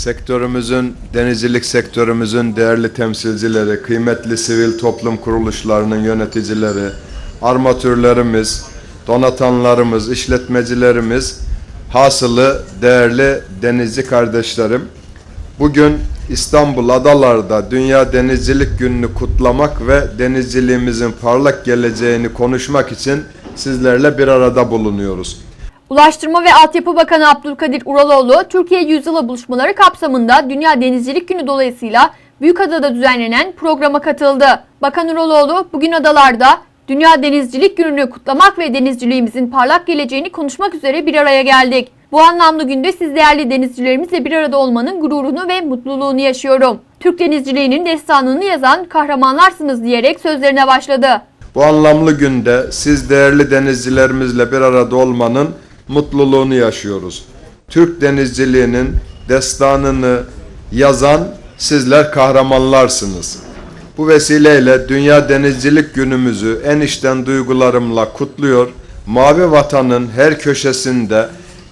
Sektörümüzün, denizcilik sektörümüzün değerli temsilcileri, kıymetli sivil toplum kuruluşlarının yöneticileri, armatürlerimiz, donatanlarımız, işletmecilerimiz, hasılı değerli denizci kardeşlerim. Bugün İstanbul Adalar'da Dünya Denizcilik Günü'nü kutlamak ve denizciliğimizin parlak geleceğini konuşmak için sizlerle bir arada bulunuyoruz. Ulaştırma ve Altyapı Bakanı Abdülkadir Uraloğlu, Türkiye Yüzyılı buluşmaları kapsamında Dünya Denizcilik Günü dolayısıyla Büyükada'da düzenlenen programa katıldı. Bakan Uraloğlu, bugün adalarda Dünya Denizcilik Günü'nü kutlamak ve denizciliğimizin parlak geleceğini konuşmak üzere bir araya geldik. Bu anlamlı günde siz değerli denizcilerimizle bir arada olmanın gururunu ve mutluluğunu yaşıyorum. Türk denizciliğinin destanını yazan kahramanlarsınız diyerek sözlerine başladı. Bu anlamlı günde siz değerli denizcilerimizle bir arada olmanın mutluluğunu yaşıyoruz. Türk denizciliğinin destanını yazan sizler kahramanlarsınız. Bu vesileyle Dünya Denizcilik Günümüzü en içten duygularımla kutluyor. Mavi Vatan'ın her köşesinde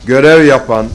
görev yapan,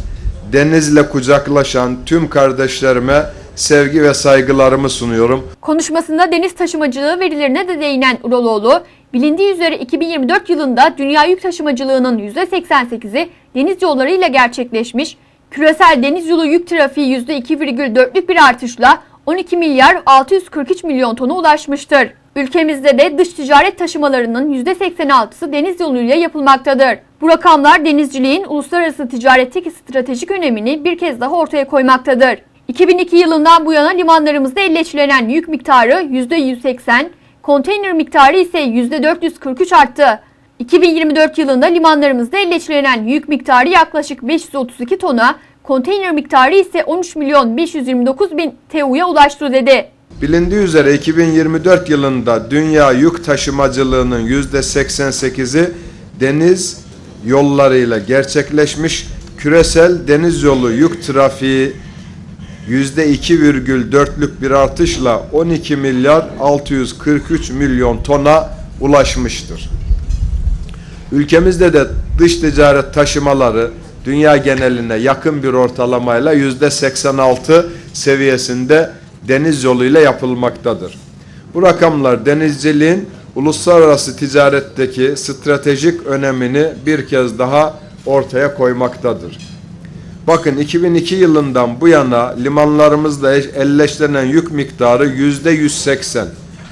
denizle kucaklaşan tüm kardeşlerime sevgi ve saygılarımı sunuyorum. Konuşmasında deniz taşımacılığı verilerine de değinen Uraloğlu, bilindiği üzere 2024 yılında dünya yük taşımacılığının %88'i deniz yollarıyla gerçekleşmiş, küresel deniz yolu yük trafiği %2,4'lük bir artışla 12 milyar 643 milyon tona ulaşmıştır. Ülkemizde de dış ticaret taşımalarının %86'sı deniz yoluyla yapılmaktadır. Bu rakamlar denizciliğin uluslararası ticaretteki stratejik önemini bir kez daha ortaya koymaktadır. 2002 yılından bu yana limanlarımızda elleçlenen yük miktarı %180, konteyner miktarı ise %443 arttı. 2024 yılında limanlarımızda elleçlenen yük miktarı yaklaşık 532 tona, konteyner miktarı ise 13 milyon 529 bin TEU'ya ulaştı dedi. Bilindiği üzere 2024 yılında dünya yük taşımacılığının %88'i deniz yollarıyla gerçekleşmiş. Küresel deniz yolu yük trafiği %2,4'lük bir artışla 12 milyar 643 milyon tona ulaşmıştır. Ülkemizde de dış ticaret taşımaları dünya geneline yakın bir ortalamayla %86 seviyesinde deniz yoluyla yapılmaktadır. Bu rakamlar denizciliğin uluslararası ticaretteki stratejik önemini bir kez daha ortaya koymaktadır. Bakın 2002 yılından bu yana limanlarımızda elleşlenen yük miktarı yüzde 180,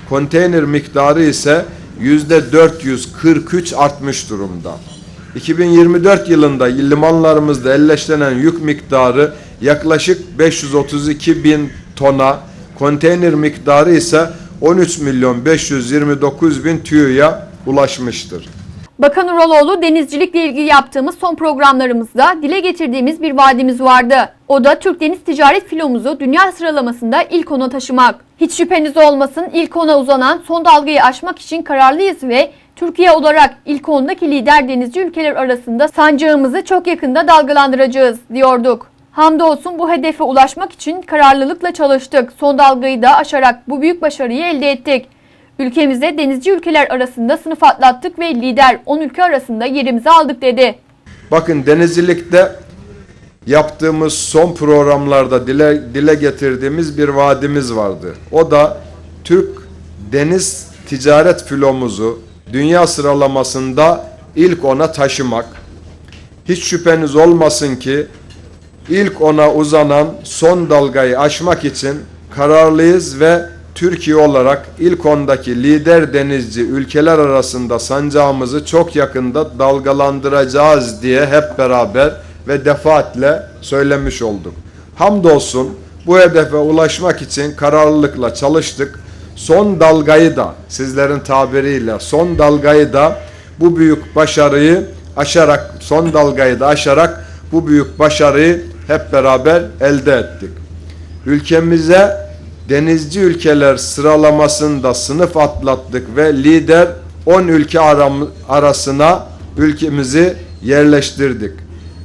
konteyner miktarı ise yüzde 443 artmış durumda. 2024 yılında limanlarımızda elleşlenen yük miktarı yaklaşık 532 bin tona, konteyner miktarı ise 13 milyon 529 bin TÜY'a ulaşmıştır. Bakan Uraloğlu denizcilikle ilgili yaptığımız son programlarımızda dile getirdiğimiz bir vaadimiz vardı. O da Türk Deniz Ticaret Filomuzu dünya sıralamasında ilk ona taşımak. Hiç şüpheniz olmasın ilk ona uzanan son dalgayı aşmak için kararlıyız ve Türkiye olarak ilk ondaki lider denizci ülkeler arasında sancağımızı çok yakında dalgalandıracağız diyorduk. Hamdolsun bu hedefe ulaşmak için kararlılıkla çalıştık. Son dalgayı da aşarak bu büyük başarıyı elde ettik. Ülkemizde denizci ülkeler arasında sınıf atlattık ve lider 10 ülke arasında yerimizi aldık dedi. Bakın denizcilikte yaptığımız son programlarda dile, dile getirdiğimiz bir vaadimiz vardı. O da Türk deniz ticaret filomuzu dünya sıralamasında ilk ona taşımak. Hiç şüpheniz olmasın ki ilk ona uzanan son dalgayı aşmak için kararlıyız ve Türkiye olarak ilk ondaki lider denizci ülkeler arasında sancağımızı çok yakında dalgalandıracağız diye hep beraber ve defaatle söylemiş olduk. Hamdolsun bu hedefe ulaşmak için kararlılıkla çalıştık. Son dalgayı da sizlerin tabiriyle son dalgayı da bu büyük başarıyı aşarak son dalgayı da aşarak bu büyük başarıyı hep beraber elde ettik. Ülkemize denizci ülkeler sıralamasında sınıf atlattık ve lider 10 ülke arasına ülkemizi yerleştirdik.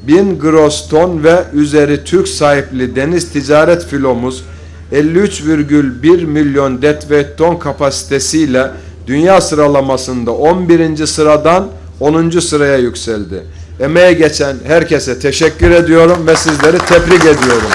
1000 gross ton ve üzeri Türk sahipli deniz ticaret filomuz 53,1 milyon deadweight ton kapasitesiyle dünya sıralamasında 11. sıradan 10. sıraya yükseldi. Emeğe geçen herkese teşekkür ediyorum ve sizleri tebrik ediyorum.